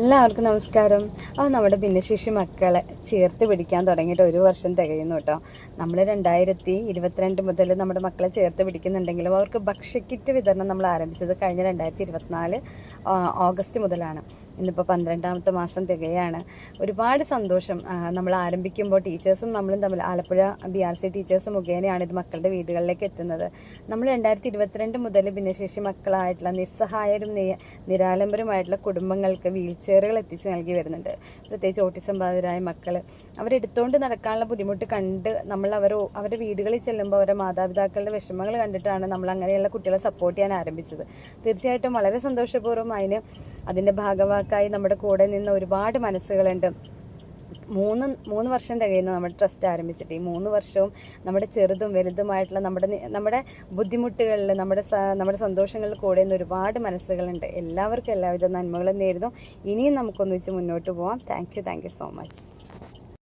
എല്ലാവർക്കും നമസ്കാരം. ആ നമ്മുടെ ഭിന്നശേഷി മക്കളെ ചേർത്ത് പിടിക്കാൻ തുടങ്ങിയിട്ട് ഒരു വർഷം തികയുന്നു കേട്ടോ. നമ്മൾ രണ്ടായിരത്തി ഇരുപത്തിരണ്ട് മുതൽ നമ്മുടെ മക്കളെ ചേർത്ത് പിടിക്കുന്നുണ്ടെങ്കിലും അവർക്ക് ഭക്ഷ്യക്കിറ്റ് വിതരണം നമ്മൾ ആരംഭിച്ചത് കഴിഞ്ഞ രണ്ടായിരത്തി ഇരുപത്തിനാല് ഓഗസ്റ്റ് മുതലാണ്. ഇന്നിപ്പോൾ പന്ത്രണ്ടാമത്തെ മാസം തികയാണ്. ഒരുപാട് സന്തോഷം നമ്മൾ ആരംഭിക്കുമ്പോൾ ടീച്ചേഴ്സും നമ്മളും തമ്മിൽ Alappuzha B R C teachers മുഖേനയാണ് ഇത് മക്കളുടെ വീടുകളിലേക്ക് എത്തുന്നത്. നമ്മൾ രണ്ടായിരത്തി ഇരുപത്തിരണ്ട് മുതൽ ഭിന്നശേഷി മക്കളായിട്ടുള്ള നിസ്സഹായരും നിരാലംബരുമായിട്ടുള്ള കുടുംബങ്ങൾക്ക് വീൽ ചെയറുകൾ എത്തിച്ച് നൽകി വരുന്നുണ്ട്. പ്രത്യേകിച്ച് ഓട്ടിസം ബാധിതരായ മക്കൾ അവരെടുത്തുകൊണ്ട് നടക്കാനുള്ള ബുദ്ധിമുട്ട് കണ്ട് നമ്മൾ അവർ അവരുടെ വീടുകളിൽ ചെല്ലുമ്പോൾ അവരുടെ മാതാപിതാക്കളുടെ വിഷമങ്ങൾ കണ്ടിട്ടാണ് നമ്മൾ അങ്ങനെയുള്ള കുട്ടികളെ സപ്പോർട്ട് ചെയ്യാൻ ആരംഭിച്ചത്. തീർച്ചയായിട്ടും വളരെ സന്തോഷപൂർവം അതിന് അതിന്റെ ഭാഗവാക്കായി നമ്മുടെ കൂടെ നിന്ന് ഒരുപാട് മനസ്സുകളുണ്ട്. മൂന്ന് മൂന്ന് വർഷം തികയുന്നു നമ്മുടെ ട്രസ്റ്റ് ആരംഭിച്ചിട്ട് ഈ മൂന്ന് വർഷവും നമ്മുടെ ചെറുതും വലുതുമായിട്ടുള്ള നമ്മുടെ നമ്മുടെ ബുദ്ധിമുട്ടുകളിൽ നമ്മുടെ നമ്മുടെ സന്തോഷങ്ങളിൽ കൂടെ നിന്ന് ഒരുപാട് മനസ്സുകളുണ്ട്. എല്ലാവർക്കും എല്ലാവിധ നന്മകളും നേരുന്നു. ഇനിയും നമുക്കൊന്നിച്ച് മുന്നോട്ട് പോവാം. Thank you thank you so much